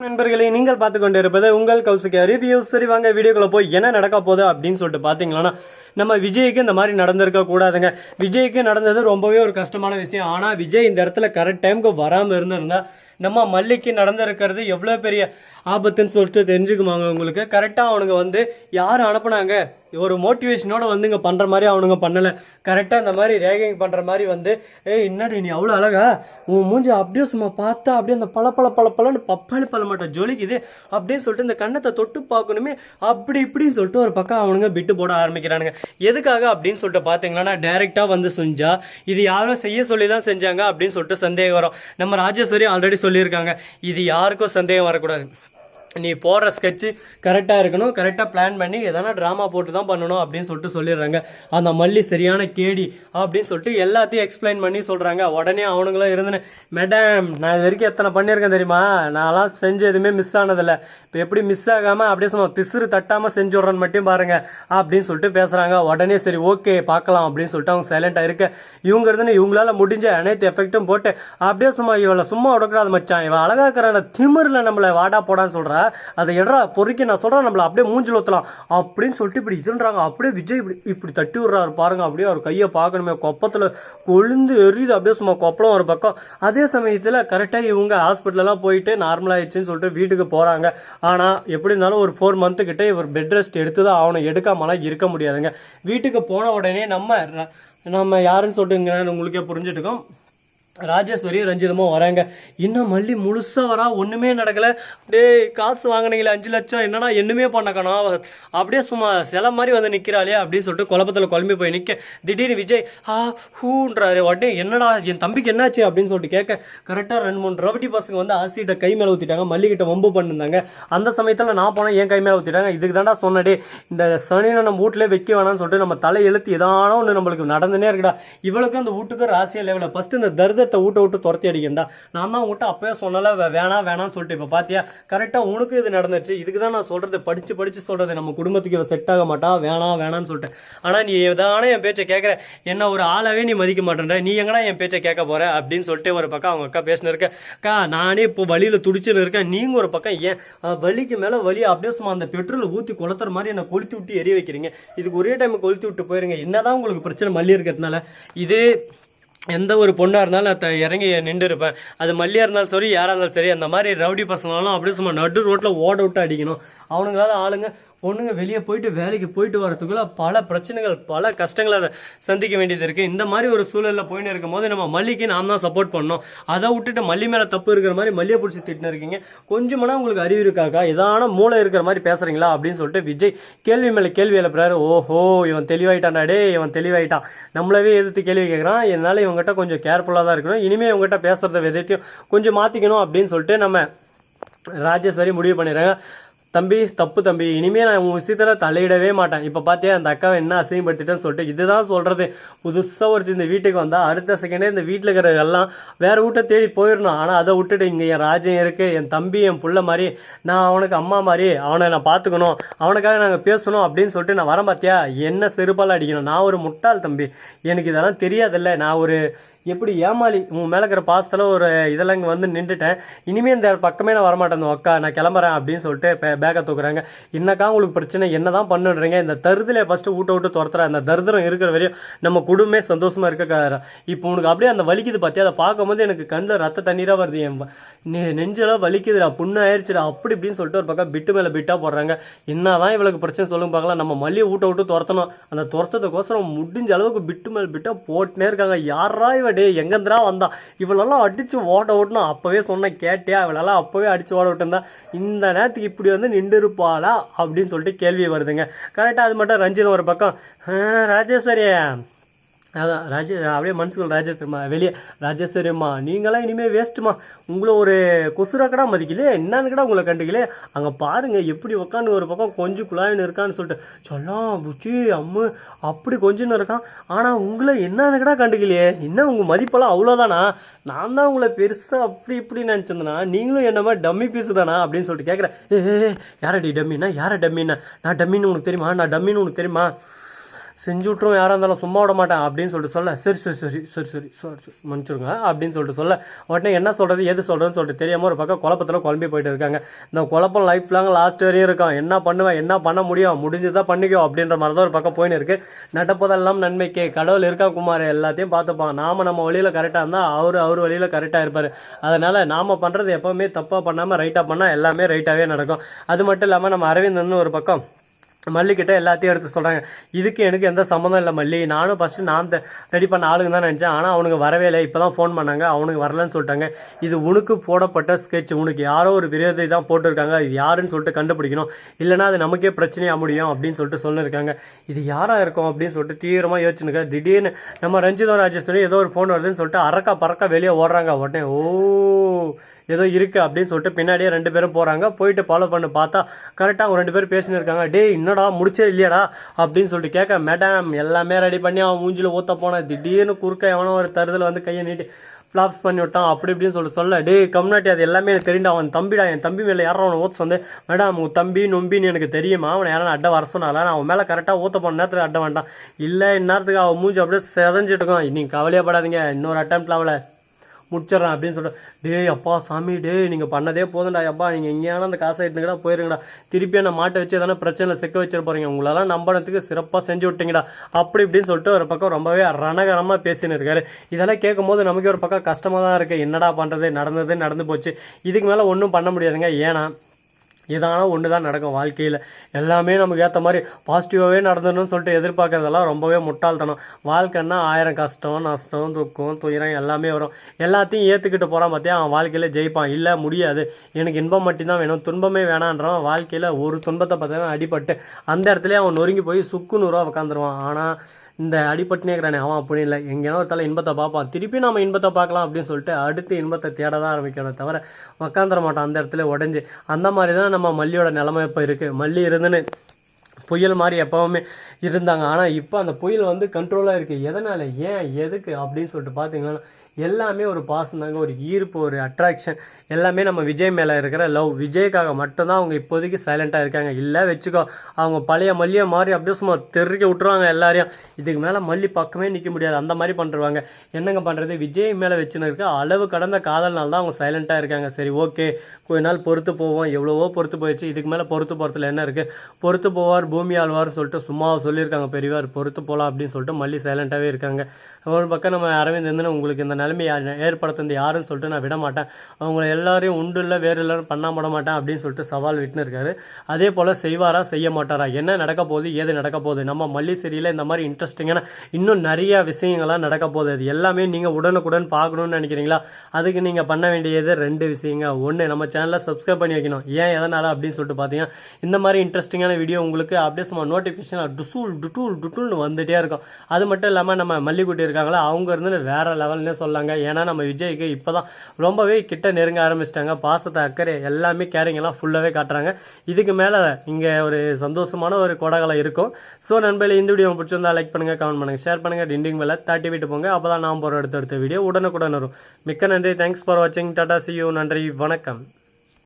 நண்பர்களே நீங்கள் பார்த்து கொண்டு இருப்பது உங்கள் கௌசிகா ரிவ்யூ சரி வாங்க வீடியோக்குள்ள போய் என்ன நடக்க போகுது அப்படின்னு சொல்லிட்டு பார்த்தீங்களன்னா நம்ம விஜய்க்கு இந்த மாதிரி நடந்திருக்க கூடாதுங்க. விஜய்க்கு நடந்தது ரொம்பவே ஒரு கஷ்டமான விஷயம். ஆனால் விஜய் இந்த இடத்துல கரெக்ட் டைமுக்கு வராமல் இருந்திருந்தா நம்ம மல்லிக்கு நடந்திருக்கிறது எவ்வளோ பெரிய ஆபத்துன்னு சொல்லிட்டு தெரிஞ்சுக்குமாங்க உங்களுக்கு. கரெக்டாக அவனுங்க வந்து யார் அனுப்புனாங்க? ஒரு மோட்டிவேஷனோட வந்து இங்கே பண்ணுற மாதிரி அவனுங்க பண்ணலை. கரெக்டாக இந்த மாதிரி ரேகிங் பண்ணுற மாதிரி வந்து ஏய் என்னடி நீ அவ்வளோ அழகா? உன் மூஞ்சி அப்படியே சும்மா பார்த்தா அப்படியே அந்த பல பல பல பலன்னு பப்பாளி பழ ஜொலிக்குது. அப்படின்னு சொல்லிட்டு இந்த கண்ணத்தை தொட்டு பார்க்கணுமே அப்படி இப்படின்னு சொல்லிட்டு ஒரு பக்கம் அவனுங்க பிட்டு போட ஆரம்பிக்கிறானுங்க. எதுக்காக அப்படின்னு சொல்லிட்டு பார்த்தீங்கன்னா டேரெக்டாக வந்து செஞ்சா இது யாரும் செய்ய சொல்லி தான் செஞ்சாங்க அப்படின்னு சொல்லிட்டு சந்தேகம் வரும். நம்ம ராஜேஸ்வரி ஆல்ரெடி சொல்லியிருக்காங்க. இது யாருக்கும் சந்தேகம் வரக்கூடாது. நீ போடுற ஸ்கெட்சு கரெக்டாக இருக்கணும் கரெக்டாக பிளான் பண்ணி எதனா ட்ராமா போட்டு தான் பண்ணணும் அப்படின்னு சொல்லிட்டு சொல்லிடுறாங்க. அந்த மல்லி சரியான கேடி அப்படின்னு சொல்லிட்டு எல்லாத்தையும் எக்ஸ்பிளைன் பண்ணி சொல்கிறாங்க உடனே அவனுங்களும் இருந்தேன் மேடம் நான் இது வரைக்கும் எத்தனை பண்ணியிருக்கேன் தெரியுமா? நான்லாம் செஞ்சு எதுவுமே மிஸ் ஆனதில்லை. இப்போ எப்படி மிஸ் ஆகாமல் அப்படியே சும்மா பிசுறு தட்டாமல் செஞ்சு விட்றேன்னு மட்டும் பாருங்க அப்படின்னு சொல்லிட்டு பேசுகிறாங்க உடனே சரி ஓகே பார்க்கலாம் அப்படின்னு சொல்லிட்டு அவங்க சைலண்டாக இருக்க. இவங்க இருந்துன்னு இவங்களால முடிஞ்ச அனைத்து எஃபெக்ட்டும் போட்டு அப்படியே சும்மா இவளை சும்மா உடக்கூடாது மச்சான். இவன் அழகாக்குறான திமிரில் நம்மளை வாடா போடான்னு சொல்கிறா அதை எடா பொறுக்கி நான் சொல்கிறேன் நம்மளை அப்படியே மூஞ்சில் ஊற்றலாம் அப்படின்னு சொல்லிட்டு இப்படி இதுன்றாங்க. அப்படியே விஜய் இப்படி இப்படி தட்டி விட்றாரு பாருங்க. அப்படியே அவர் கையை பார்க்கணுமே. கொப்பத்தில் கொழுந்து எரியுது. அப்படியே சும்மா கொப்பளம் ஒரு பக்கம். அதே சமயத்தில் கரெக்டாக இவங்க ஹாஸ்பிட்டலெல்லாம் போயிட்டு நார்மலாகிடுச்சின்னு சொல்லிட்டு வீட்டுக்கு போகிறாங்க ஆனால் எப்படி இருந்தாலும் ஒரு ஃபோர் மந்த்து கிட்ட இவர் பெட் ரெஸ்ட் எடுத்து தான் ஆகணும். எடுக்காமலாம் இருக்க முடியாதுங்க. வீட்டுக்கு போன உடனே நம்ம நம்ம யாருன்னு சொல்லிட்டு உங்களுக்கே புரிஞ்சுட்டுக்கோம். ராஜேஸ்வரி ரஞ்சிதமும் வராங்க. இன்னும் மல்லி முழுசாக வரா ஒன்றுமே நடக்கலை. டேய் காசு வாங்கினீங்களே அஞ்சு லட்சம் என்னடா என்னமே பண்ணக்கணும் அப்படியே சும்மா சில மாதிரி வந்து நிற்கிறாளே அப்படின்னு சொல்லிட்டு குழப்பத்தில் குழம்பி போய் நிற்க திடீர்னு விஜய் ஆ ஹூன்றாரு உடனே என்னடா என் தம்பிக்கு என்னாச்சு? அப்படின்னு சொல்லிட்டு கேட்க கரெக்டாக ரெண்டு மூணு ரவட்டி பசங்க வந்து ஆசிட்ட கை மேலே ஊற்றிட்டாங்க மல்லிகிட்ட வம்பு பண்ணிருந்தாங்க. அந்த சமயத்தில் நான் போனேன் என் கை மேலே ஊற்றிட்டாங்க இதுக்கு தான்டா சொன்னடே இந்த சனியை நம்ம வீட்டிலே வைக்க வேணாம்னு சொல்லிட்டு நம்ம தலை எழுத்து ஏதான ஒன்று நம்மளுக்கு நடந்துனே இருக்குடா. இவளுக்கு அந்த வீட்டுக்கு ராசியா லெவலில் ஃபஸ்ட்டு இந்த தர்தத்தை ஊட்ட விட்டு துரத்தி அடிக்கண்டா? நான் தான் உங்கள்கிட்ட அப்பவே சொன்னல வே- வேணாம் வேணாம்னு சொல்லிட்டு. இப்போ பாத்தியா? கரெக்டா உனக்கு இது நடந்துச்சு இதுக்கு தான் நான் சொல்றது. படிச்சு படிச்சு சொல்றது. நம்ம குடும்பத்துக்கு செட் ஆக மாட்டா. வேணாம் வேணாம்னு சொல்லிட்டு ஆனா நீ ஏதான என் பேச்சை கேட்குற என்ன ஒரு ஆளாவே நீ மதிக்க மாட்டேன்ற. நீ எங்கடா என் பேச்சை கேட்க போற? அப்படின்னு சொல்லிட்டு ஒரு பக்கம் அவங்க அக்கா பேசினு இருக்க அக்கா நானே இப்போ வழியில துடிச்சுன்னு இருக்கேன். நீங்க ஒரு பக்கம் ஏன் வலிக்கு மேல வலி அப்படியே சும்மா அந்த பெட்ரோல் ஊத்தி கொளுத்துற மாதிரி என்ன கொளுத்தி விட்டு எரிய வைக்கிறீங்க. இதுக்கு ஒரே டைம் கொளுத்தி விட்டு போயிருங்க. என்னதான் உங்களுக்கு பிரச்சனை மல்லி இருக்கிறதுனால. இதே எந்த ஒரு பொண்ணாக இருந்தாலும் நான் த- இறங்கி நின்று இருப்பேன் அது மல்லியாக இருந்தாலும் சரி யாராக இருந்தாலும் சரி அந்த மாதிரி ரவுடி பசங்களாலும் அப்படியே சும்மா நடு ரோட்டில் ஓட விட்டு அடிக்கணும். அவனுங்களால ஆளுங்க பொண்ணுங்க வெளியே போயிட்டு வேலைக்கு போயிட்டு வரத்துக்குள்ள பல பிரச்சனைகள் பல கஷ்டங்களை அதை சந்திக்க வேண்டியது இருக்குது இந்த மாதிரி ஒரு சூழலில் போயின்னு இருக்கும் போது நம்ம மல்லிக்கு நாம் தான் சப்போர்ட் பண்ணோம் அதை விட்டுட்டு மல்லி மேலே தப்பு இருக்கிற மாதிரி மல்லியை பிடிச்சி திட்டின்னு இருக்கீங்க. கொஞ்சமானா உங்களுக்கு அறிவு இருக்காக்கா ஏதான மூளை இருக்கிற மாதிரி பேசுறீங்களா அப்படின்னு சொல்லிட்டு விஜய் கேள்வி மேலே கேள்வி எழுப்புறாரு. ஓஹோ இவன் தெளிவாயிட்டான்டா டே இவன் தெளிவாயிட்டான். நம்மளவே எதிர்த்து கேள்வி கேட்குறான் இதனால இவங்ககிட்ட கொஞ்சம் கேர்ஃபுல்லாக தான் இருக்கணும். இனிமேல் இவங்ககிட்ட பேசுறத விதத்தையும் கொஞ்சம் மாற்றிக்கணும் அப்படின்னு சொல்லிட்டு நம்ம ராஜேஸ்வரி முடிவு பண்ணிடுறாங்க. தம்பி தப்பு தம்பி. இனிமே நான் உன் விஷயத்துல தலையிடவே மாட்டேன். இப்ப பாத்தியா அந்த அக்காவை என்ன அசிங்கப்படுத்திட்டேன்னு சொல்லிட்டு இதுதான் சொல்றது. புதுசா ஒருத்தர் இந்த வீட்டுக்கு வந்தா அடுத்த செகண்டே இந்த வீட்டுல இருக்கிற எல்லாம் வேற வீட்டை தேடி போயிடணும். ஆனா அதை விட்டுட்டு இங்க என் ராஜ்யம் இருக்கு. என் தம்பி என் புள்ள மாதிரி நான் அவனுக்கு அம்மா மாதிரி அவனை நான் பாத்துக்கணும். அவனுக்காக நாங்க பேசணும் அப்படின்னு சொல்லிட்டு நான் வரேன் பாத்தியா? என்ன செருப்பால் அடிக்கணும்? நான் ஒரு முட்டாள் தம்பி. எனக்கு இதெல்லாம் தெரியாதுல்ல. நான் ஒரு எப்படி ஏமாளி உன் மேலே இருக்கிற பாசத்தில் ஒரு இதெல்லாம் இங்கே வந்து நின்றுட்டேன். இனிமே இந்த பக்கமே நான் வரமாட்டேன் இந்த அக்கா நான் கிளம்புறேன் அப்படின்னு சொல்லிட்டு பேக்கை தூக்குறாங்க. என்னக்கா உங்களுக்கு பிரச்சனை? என்னதான் பண்ணுன்றீங்க? இந்த தருதலை ஃபஸ்ட்டு ஊட்ட விட்டு துரத்துற. அந்த தருதரம் இருக்கிற வரையும் நம்ம குடும்பமே சந்தோஷமாக இருக்க இப்போ உனக்கு அப்படியே அந்த வலிக்குது பார்த்தியா அதை பார்க்கும்போது எனக்கு கண்ணில் ரத்த தண்ணீராக வருது என் நெஞ்செல்லாம் வலிக்குதுடா புண்ணு ஆயிடுச்சுடா அப்படி இப்படின்னு சொல்லிட்டு ஒரு பக்கம் பிட்டு மேலே பிட்டாக போடுறாங்க. என்னதான் இவளுக்கு பிரச்சனை சொல்லுங்க பார்க்கலாம். நம்ம மல்லியை ஊட்ட விட்டு துரத்தணும். அந்த துரத்ததுக்கோசரம் முடிஞ்ச அளவுக்கு பிட்டு மேலே பிட்டாக போட்டுனே இருக்காங்க. யாரா இவ டே எங்கேருந்துடா வந்தா? இவளெல்லாம் அடித்து ஓட ஓட்டணும். அப்போவே சொன்ன கேட்டியா? இவளெல்லாம் அப்போவே அடித்து ஓட விட்டுருந்தா. இந்த நேரத்துக்கு இப்படி வந்து நின்று இருப்பாளா அப்படின்னு சொல்லிட்டு கேள்வி வருதுங்க. கரெக்டாக அது மட்டும் ரஞ்சித் ஒரு பக்கம். ராஜேஸ்வரியா அதான் ராஜே அப்படியே மனசுக்குள்ள ராஜேஸ்வரிமா வெளியே ராஜேஸ்வரிம்மா நீங்களாம் இனிமேல் வேஸ்ட்டுமா உங்களை ஒரு கொசுராக்கடா மதிக்கலையே என்னன்னு கூட உங்களை கண்டுக்கலையே அங்கே பாருங்க எப்படி உக்காந்து ஒரு பக்கம் கொஞ்சம் குழாயின்னு இருக்கான்னு சொல்லிட்டு சொல்லாம் புச்சி அம்மு அப்படி கொஞ்சம்னு இருக்கான். ஆனால் உங்களை என்னன்னு கூட கண்டுக்கலையே. என்ன உங்கள் மதிப்பெல்லாம் அவ்வளோதானா நான் தான் உங்களை பெருசாக அப்படி இப்படி நினச்சிருந்தேனா? நீங்களும் என்ன மாதிரி டம்மி பீஸு தானா? அப்படின்னு சொல்லிட்டு கேட்குறேன் ஏ யாரடி டம்மின்னா? யார டம்மின்னா? நான் டம்மின்னு உனக்கு தெரியுமா? நான் டம்மின்னு உனக்கு தெரியுமா? செஞ்சு விட்ருவோம் யாராக இருந்தாலும் சும்மா விட மாட்டேன் அப்படின்னு சொல்லிட்டு சொல்ல. சரி சரி சரி சரி சரி சாரி மன்னிச்சிருங்க அப்படின்னு சொல்லிட்டு சொல்ல. உடனே என்ன சொல்கிறது எது சொல்கிறதுன்னு சொல்லிட்டு தெரியாமல் ஒரு பக்கம் குழப்பத்தில் குழம்பி போயிட்டு இருக்காங்க. இந்த குழப்பம் லைஃப் லாங் லாஸ்ட் வரையும் இருக்கும். என்ன பண்ணுவேன் என்ன பண்ண முடியும்? முடிஞ்சுதான் பண்ணிக்கோ அப்படின்ற மாதிரி தான் ஒரு பக்கம் போயின்னு இருக்குது நடப்பதெல்லாம் நன்மைக்கு. கடவுள் இருக்கா குமார் எல்லாத்தையும் பார்த்துப்பான். நாம் நம்ம வழியில் கரெக்டாக இருந்தால் அவர் அவர் வழியில் கரெக்டாக இருப்பார். அதனால் நாம் பண்ணுறது எப்போவுமே தப்பாக பண்ணாமல் ரைட்டாக பண்ணால் எல்லாமே ரைட்டாகவே நடக்கும். அது மட்டும் இல்லாமல் நம்ம அரவிந்தன் ஒரு பக்கம் மல்லிக்கிட்ட எல்லாத்தையும் எடுத்து சொல்கிறாங்க இதுக்கு எனக்கு எந்த சம்மந்தம் இல்லை மல்லி. நானும் ஃபஸ்ட்டு நான் ரெடி பண்ண ஆளுங்க தான் நினச்சேன். ஆனால் அவனுக்கு வரவே இல்லை. இப்போ தான் ஃபோன் பண்ணாங்க. அவனுக்கு வரலன்னு சொல்லிட்டாங்க. இது உனக்கு போடப்பட்ட ஸ்கெட்ச் உனக்கு யாரோ ஒரு விரோதி தான் போட்டிருக்காங்க. இது யாருன்னு சொல்லிட்டு கண்டுபிடிக்கணும். இல்லைனா அது நமக்கே பிரச்சனையாக முடியும் அப்படின்னு சொல்லிட்டு சொல்லியிருக்காங்க. இது யாராக இருக்கும் அப்படின்னு சொல்லிட்டு தீவிரமாக யோசிச்சுனுக்க திடீர்னு நம்ம ரஞ்சிதோ ராஜேஸ்வரி ஏதோ ஒரு ஃபோன் வருதுன்னு சொல்லிட்டு அறக்கா பறக்க வெளியே ஓடுறாங்க. உடனே ஓ ஏதோ இருக்குது அப்படின்னு சொல்லிட்டு பின்னாடியே ரெண்டு பேரும் போகிறாங்க போயிட்டு ஃபாலோ பண்ணி பார்த்தா கரெக்டாக அவங்க ரெண்டு பேரும் பேசினு இருக்காங்க. டேய் என்னடா முடிச்சே இல்லையாடா? அப்படின்னு சொல்லிட்டு கேட்க மேடம் எல்லாமே ரெடி பண்ணி அவன் மூஞ்சில் ஊற்ற போனேன். திடீர்னு குறுக்க எவனோ ஒரு தருதல் வந்து கையை நீட்டி ஃப்ளாப்ஸ் பண்ணி விட்டான். அப்படி இப்படின்னு சொல்லிட்டு சொல்ல டே கம்னாட்டி அது எல்லாமே எனக்கு தெரியும்டா. அவன் தம்பிடா என் தம்பி மேலே யாரும் அவனை ஊற்ற வந்து மேடம் உன் தம்பி நொம்பின்னு எனக்கு தெரியுமா? அவனை யாரும் அட்டை வர சொன்னால நான் அவன் மேலே கரெக்டாக ஊற்ற போன நேரத்தில் அட்டை வேண்டாம் இல்லை இந்நேரத்துக்கு அவன் மூஞ்சி அப்படியே செதஞ்சிட்டு இருக்கும் நீங்கள் கவலையப்படாதீங்க இன்னொரு அட்டம்ப்ட்ல அவளை முடிச்சிடறேன் அப்படின்னு சொல்லிட்டு டேய் அப்பா சாமி டேய் நீங்கள் பண்ணதே போதும்டா அப்பா. நீங்கள் எங்கேயான அந்த காசை எடுத்துங்கடா போயிருங்கடா. திருப்பி என்ன மாட்டை வச்சு எதனா பிரச்சனையில் சிக்க வச்சிட போறீங்க. உங்களெல்லாம் நம்பனத்துக்கு சிறப்பாக செஞ்சு விட்டீங்கடா. அப்படி இப்படின்னு சொல்லிட்டு ஒரு பக்கம் ரொம்பவே ரணகரமாக பேசின்னு இருக்காரு. இதெல்லாம் கேட்கும்போது நமக்கு ஒரு பக்கம் கஷ்டமாக தான் இருக்குது என்னடா பண்ணுறது நடந்தது நடந்து போச்சு. இதுக்கு மேலே ஒன்றும் பண்ண முடியாதுங்க. ஏன்னா இதான ஒன்று தான் நடக்கும் வாழ்க்கையில். எல்லாமே நமக்கு ஏற்ற மாதிரி பாசிட்டிவாகவே நடந்தணும்னு சொல்லிட்டு எதிர்பார்க்குறதெல்லாம் ரொம்பவே முட்டாள்தனம். வாழ்க்கைன்னா ஆயிரம் கஷ்டம் நஷ்டம் துக்கம் துயரம் எல்லாமே வரும். எல்லாத்தையும் ஏற்றுக்கிட்டு போகிறான் பார்த்தியா அவன் வாழ்க்கையில் ஜெயிப்பான். இல்லை முடியாது. எனக்கு இன்பம் மட்டும்தான் வேணும். துன்பமே வேணான்றவன் வாழ்க்கையில் ஒரு துன்பத்தை பார்த்தவன் அடிபட்டு அந்த இடத்துல அவன் நொறுங்கி போய் சுக்கு நூறுவா உட்காந்துருவான் ஆனால் இந்த அடிபட்டுனே இருக்கிறானே அவன் அப்படி இல்லை. எங்கேனா ஒரு தலை இன்பத்தை பார்ப்பான். திருப்பி நம்ம இன்பத்தை பார்க்கலாம் அப்படின்னு சொல்லிட்டு அடுத்து இன்பத்தை தேட தான் ஆரம்பிக்கணும் தவிர உக்காந்துட மாட்டான் அந்த இடத்துல உடஞ்சி. அந்த மாதிரி தான் நம்ம மல்லியோட நிலைமை இப்போ இருக்குது மல்லி இருந்துன்னு புயல் மாதிரி எப்போவுமே இருந்தாங்க. ஆனால் இப்போ அந்த புயல் வந்து கண்ட்ரோலாக இருக்குது எதனால்? ஏன்? எதுக்கு? அப்படின்னு சொல்லிட்டு பார்த்தீங்கன்னா எல்லாமே ஒரு பாசம் தாங்க ஒரு ஈர்ப்பு ஒரு அட்ராக்ஷன் எல்லாமே நம்ம விஜய் மேலே இருக்கிற லவ் விஜய்க்காக மட்டும்தான் அவங்க இப்போதைக்கு சைலண்ட்டாக இருக்காங்க. இல்லை வச்சுக்கோ அவங்க பழைய மல்லியை மாறி அப்படியே சும்மா தெருக்க விட்டுருவாங்க எல்லாரையும். இதுக்கு மேலே மல்லி பக்கமே நிற்க முடியாது. அந்த மாதிரி பண்ணுறாங்க என்னங்க பண்ணுறது விஜய் மேலே வச்சுன்னு இருக்க அளவு கடந்த காதல்னால தான் அவங்க சைலண்ட்டாக இருக்காங்க. சரி ஓகே கொஞ்ச நாள் பொறுத்து போவோம். எவ்வளவோ பொறுத்து போயிடுச்சு. இதுக்கு மேலே பொறுத்து போகிறதுல என்ன இருக்குது பொறுத்து போவார் பூமி ஆழ்வார்னு சொல்லிட்டு சும்மா சொல்லியிருக்காங்க. பெரியவார் பொறுத்து போகலாம் அப்படின்னு சொல்லிட்டு மல்லி சைலண்ட்டாகவே இருக்காங்க. ஒரு பக்கம் நம்ம அரவிந்த் இருந்துன்னு உங்களுக்கு இந்த நிலைமை ஏற்படுத்துறது யாருன்னு சொல்லிட்டு நான் விட மாட்டேன் அவங்கள எல்லாரையும் உண்டு இல்லை வேறு எல்லாரும் பண்ண விட மாட்டேன் அப்படின்னு சொல்லிட்டு சவால் விட்டுன்னு இருக்காரு அதே போல் செய்வாரா செய்ய மாட்டாரா? என்ன நடக்க போகுது ஏது நடக்க போகுது? நம்ம மல்லிசேரியில் இந்த மாதிரி இன்ட்ரெஸ்டிங்கான இன்னும் நிறைய விஷயங்கள்லாம் நடக்க போகுது. அது எல்லாமே நீங்கள் உடனுக்குடன் பார்க்கணும்னு நினைக்கிறீங்களா? அதுக்கு நீங்கள் பண்ண வேண்டியது ரெண்டு விஷயங்க. ஒன்று நம்ம சேனலை சப்ஸ்கிரைப் பண்ணி வைக்கணும். ஏன் எதனால் அப்படின்னு சொல்லிட்டு பார்த்தீங்கன்னா இந்த மாதிரி இன்ட்ரெஸ்டிங்கான வீடியோ உங்களுக்கு அப்படியே சும்மா நோட்டிஃபிகேஷன் டுசூல் டுட்டூல் டுட்டூல்னு வந்துட்டே இருக்கும். அது மட்டும் இல்லாமல் நம்ம மல்லிக்குட்டி இருக்காங்களா அவங்க இருந்து வேற லெவல்னே சொல்லாங்க. ஏன்னா நம்ம விஜய்க்கு இப்போ தான் ரொம்பவே கிட்ட நெருங்க ஆரம்பிச்சிட்டாங்க. பாசத்தை அக்கறை எல்லாமே கேரிங் எல்லாம் ஃபுல்லாகவே காட்டுறாங்க. இதுக்கு மேலே இங்கே ஒரு சந்தோஷமான ஒரு கொடகலை இருக்கும். ஸோ நண்பர்களே இந்த வீடியோ பிடிச்சிருந்தா லைக் பண்ணுங்க கமெண்ட் பண்ணுங்கள் ஷேர் பண்ணுங்கள் டிண்டிங் மேலே தாட்டி விட்டு போங்க. அப்போ தான் நான் போகிற அடுத்த அடுத்த வீடியோ உடனுக்குடன் வரும். மிக்க நன்றி. தேங்க்ஸ் ஃபார் வாட்சிங் டாடா சியூ நன்றி. வணக்கம்.